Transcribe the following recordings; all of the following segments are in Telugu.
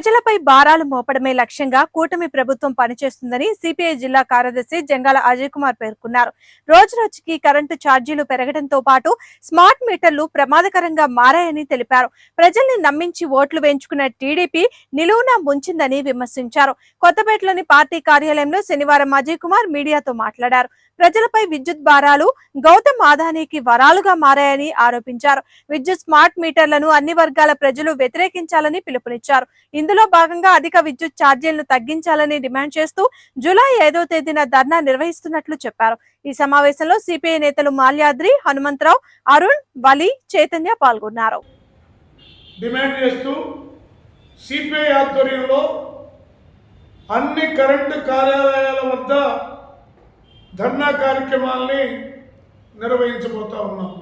ప్రజలపై భారాలు మోపడమే లక్ష్యంగా కూటమి ప్రభుత్వం పనిచేస్తుందని సిపిఐ జిల్లా కార్యదర్శి జంగాల అజయ్ కుమార్ పేర్కొన్నారు. రోజురోజుకి కరెంటు ఛార్జీలు పెరగడంతో పాటు స్మార్ట్ మీటర్లు ప్రమాదకరంగా మారాయని తెలిపారు. ప్రజల్ని నమ్మించి ఓట్లు వేయించుకున్న టీడీపీ నిలువునా ముంచిందని విమర్శించారు. కొత్తపేటలోని పార్టీ కార్యాలయంలో శనివారం అజయ్ కుమార్ మీడియాతో మాట్లాడారు. ప్రజలపై విద్యుత్ భారాలు గౌతమ్ ఆదానీకి వరాలుగా మారాయని ఆరోపించారు. విద్యుత్ స్మార్ట్ మీటర్లను అన్ని వర్గాల ప్రజలు వ్యతిరేకించాలని పిలుపునిచ్చారు. ఇందులో భాగంగా అధిక విద్యుత్ ఛార్జీలను తగ్గించాలని డిమాండ్ చేస్తూ జూలై ఐదో తేదీన ధర్నా నిర్వహిస్తున్నట్లు చెప్పారు. ఈ సమావేశంలో సిపిఐ నేతలు మాల్యాద్రి హనుమంతరావు అరుణ్ బలి చైతన్య పాల్గొన్నారు. డిమాండ్ చేస్తూ సిపిఐ ఆధ్వర్యంలో అన్ని కరెంటు కార్యాలయాల వద్ద ధర్నా కార్యక్రమాల్ని నిర్వహించబోతా ఉన్నాం.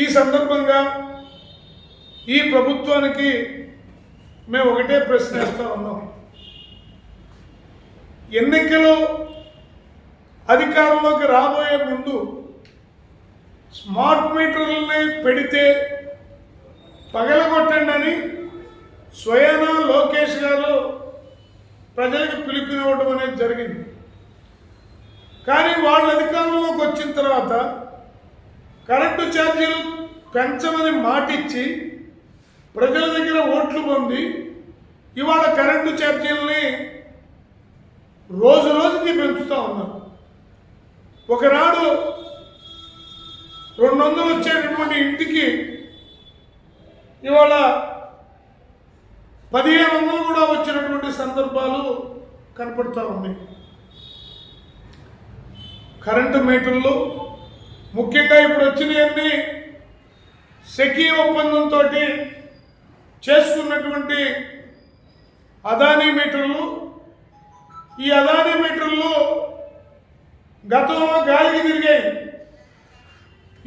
ఈ సందర్భంగా ఈ ప్రభుత్వానికి మేము ఒకటే ప్రశ్న వేస్తా ఉన్నాం. ఎన్నికలు అధికారంలోకి రాబోయే ముందు స్మార్ట్ మీటర్లని పెడితే పగలగొట్టండి అని స్వయానా లోకేష్ గారు ప్రజలకు పిలుపునివ్వడం అనేది జరిగింది. కానీ వాళ్ళ అధికారంలోకి వచ్చిన తర్వాత కరెంటు ఛార్జీలు పెంచమని మాటిచ్చి ప్రజల దగ్గర ఓట్లు పొంది ఇవాళ కరెంటు ఛార్జీలని రోజు రోజుకి పెంచుతూ ఉన్నారు. ఒకనాడు రెండు వందలు వచ్చేటటువంటి ఇంటికి ఇవాళ పదిహేను వందలు కూడా వచ్చినటువంటి సందర్భాలు కనపడుతూ ఉన్నాయి. కరెంటు మీటర్లు. ముఖ్యంగా ఇప్పుడు వచ్చినవన్నీ సెకీ ఒప్పందంతో చేసుకున్నటువంటి అదానీ మీటర్లు. ఈ అదానీ మీటర్లు గతంలో గాలికి తిరిగాయి.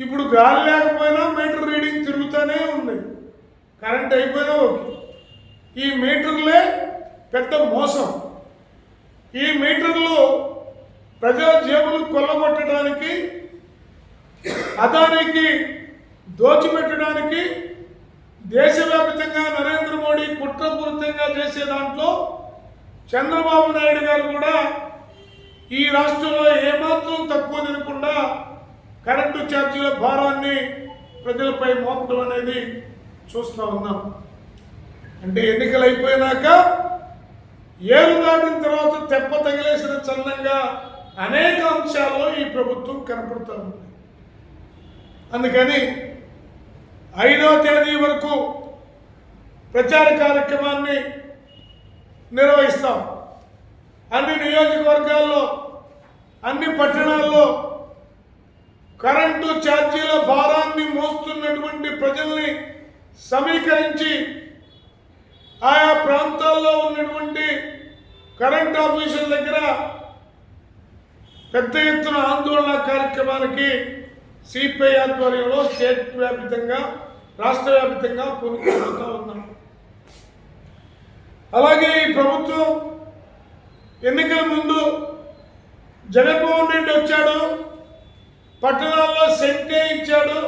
ఇప్పుడు గాలి లేకపోయినా మీటర్ రీడింగ్ తిరుగుతూనే ఉంది. కరెంట్ అయిపోయినా ఓకే. ఈ మీటర్లే పెద్ద మోసం. ఈ మీటర్లు ప్రజల జీవన అదానికి దోచిపెట్టడానికి దేశవ్యాప్తంగా నరేంద్ర మోడీ కుట్రపూరితంగా చేసే దాంట్లో చంద్రబాబు నాయుడు గారు కూడా ఈ రాష్ట్రంలో ఏమాత్రం తక్కువ తినకుండా కరెంటు ఛార్జీల భారాన్ని ప్రజలపై మోపడం అనేది చూస్తూ ఉన్నాం. అంటే ఎన్నికలు అయిపోయినాక ఏరు దాటిన తర్వాత తెప్ప తగిలేసిన చందంగా అనేక అంశాల్లో ఈ ప్రభుత్వం కనపడుతూ ఉంది. అందుకని ఐదో తేదీ వరకు ప్రచార కార్యక్రమాన్ని నిర్వహిస్తాం. అన్ని నియోజకవర్గాల్లో అన్ని పట్టణాల్లో కరెంటు ఛార్జీల భారాన్ని మోస్తున్నటువంటి ప్రజల్ని సమీకరించి ఆయా ప్రాంతాల్లో ఉన్నటువంటి కరెంట్ ఆఫీసుల దగ్గర పెద్ద ఎత్తున ఆందోళన కార్యక్రమానికి సిపిఐ ఆధ్వర్యంలో స్టేట్ వ్యాప్తంగా రాష్ట్ర వ్యాప్తంగా కొనుక్కుంటూ ఉన్నాం. అలాగే ఈ ప్రభుత్వం ఎన్నికల ముందు జగన్మోహన్ రెడ్డి వచ్చాడు పట్టణాల్లో సెంటే ఇచ్చాడు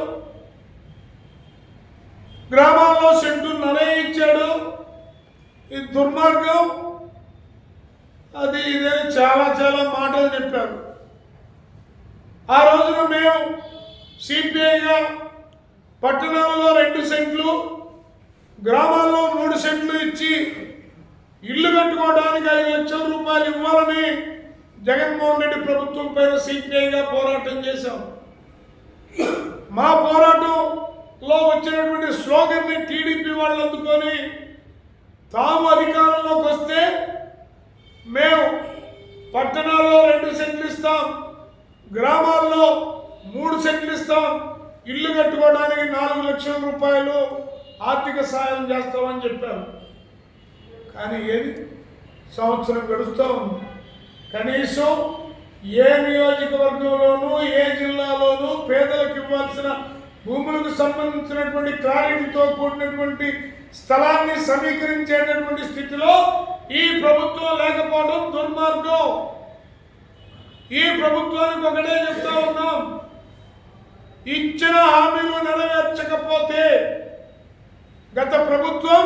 గ్రామాల్లో సెంటున్నరే ఇచ్చాడు. ఇది దుర్మార్గం అది ఇదే చాలా చాలా మాటలు చెప్పారు. ఆ రోజున మేము పట్టణాల్లో రెండు సెంట్లు గ్రామాల్లో మూడు సెంట్లు ఇచ్చి ఇల్లు కట్టుకోవడానికి ఐదు లక్షల రూపాయలు ఇవ్వాలని జగన్మోహన్ రెడ్డి ప్రభుత్వం పైన సిపిఐగా పోరాటం చేశాం. మా పోరాటంలో వచ్చినటువంటి స్లోగన్ని టీడీపీ వాళ్ళు అందుకొని తాము అధికారంలోకి వస్తే మేము పట్టణాల్లో రెండు సెంట్లు ఇస్తాం గ్రామాల్లో మూడు సెంట్లు ఇస్తాం ఇల్లు కట్టుకోవడానికి నాలుగు లక్షల రూపాయలు ఆర్థిక సాయం చేస్తామని చెప్పారు. కానీ ఏది? సంవత్సరం గడుస్తూ ఉంది. కనీసం ఏ నియోజకవర్గంలోనూ ఏ జిల్లాలోనూ పేదలకు ఇవ్వాల్సిన భూములకు సంబంధించినటువంటి క్లారిటీతో కూడినటువంటి స్థలాన్ని సమీకరించేటటువంటి స్థితిలో ఈ ప్రభుత్వం లేకపోవడం దుర్మార్గం. ఈ ప్రభుత్వానికి ఒకటే చెప్తా ఉన్నాం. ఇచ్చిన హామీలు నెరవేర్చకపోతే గత ప్రభుత్వం